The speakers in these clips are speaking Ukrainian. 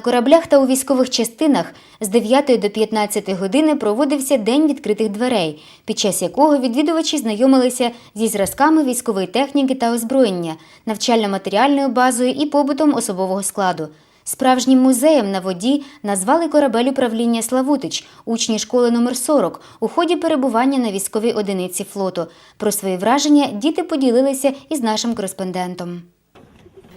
кораблях та у військових частинах з 9 до 15 години проводився День відкритих дверей, під час якого відвідувачі знайомилися зі зразками військової техніки та озброєння, навчально-матеріальною базою і побутом особового складу. Справжнім музеєм на воді назвали корабель управління Славутич, учні школи номер 40 у ході перебування на військовій одиниці флоту. Про свої враження діти поділилися із нашим кореспондентом.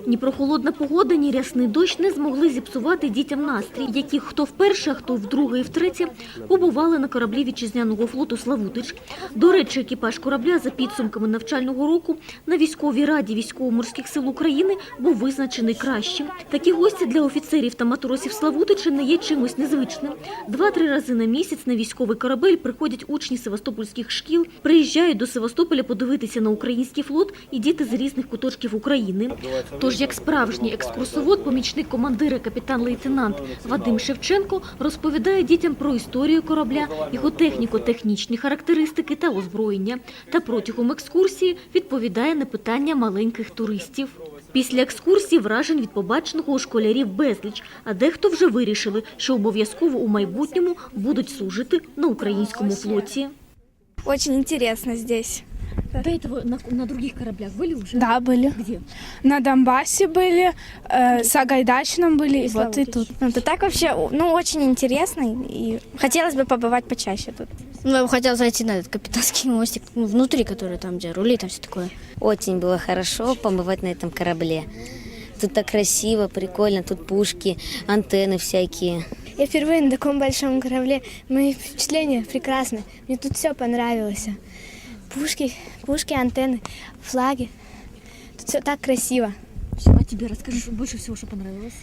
Ні прохолодна погода, ні рясний дощ не змогли зіпсувати дітям настрій, які хто вперше, хто вдруге і втретє побували на кораблі вітчизняного флоту «Славутич». До речі, екіпаж корабля за підсумками навчального року на військовій раді військово-морських сил України був визначений кращим. Такі гості для офіцерів та матросів Славутича не є чимось незвичним. Два-три рази на місяць на військовий корабель приходять учні севастопольських шкіл, приїжджають до Севастополя подивитися на український флот і діти з різних куточків України. Тож, як справжній екскурсовод, помічник командира, капітан-лейтенант Вадим Шевченко розповідає дітям про історію корабля, його техніко-технічні характеристики та озброєння. Та протягом екскурсії відповідає на питання маленьких туристів. Після екскурсії вражень від побаченого у школярів безліч, а дехто вже вирішили, що обов'язково у майбутньому будуть служити на українському флоті. Очень интересно здесь. До этого на, на других кораблях были уже? Да, были. Где? На Донбассе были, э, Сагайдачном были, и вот и Славутич. тут. Ну, это так вообще, ну, очень интересно, и хотелось бы побывать почаще тут. Ну, я бы хотела зайти на этот капитанский мостик, ну, внутри, который там, где рули, там все такое. Очень было хорошо побывать на этом корабле. Тут так красиво, прикольно, тут пушки, антенны всякие. Я впервые на таком большом корабле. Мои впечатления прекрасны. Мне тут все понравилось. Пушки, пушки, антенны, флаги. Тут все так красиво. А тебе расскажи больше всего, что понравилось?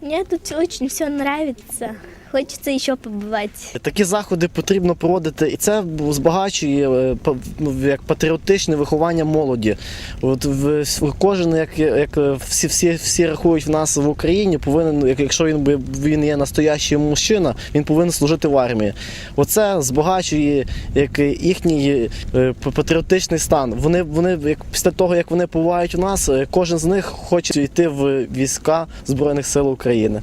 Мне тут очень все нравится. Хочется еще побывать. Такі заходи потрібно проводити, і це збагачує е, ну, як патріотичне виховання молоді. От в, кожен, як, як всі, всі, всі рахують в нас в Україні, повинен, як, якщо він він є настоящий мужчина, він повинен служити в армії. Оце збагачує як їхній е, патріотичний стан. Вони, вони як після того, як вони побувають у нас, е, кожен з них хоче йти в війська Збройних сил України.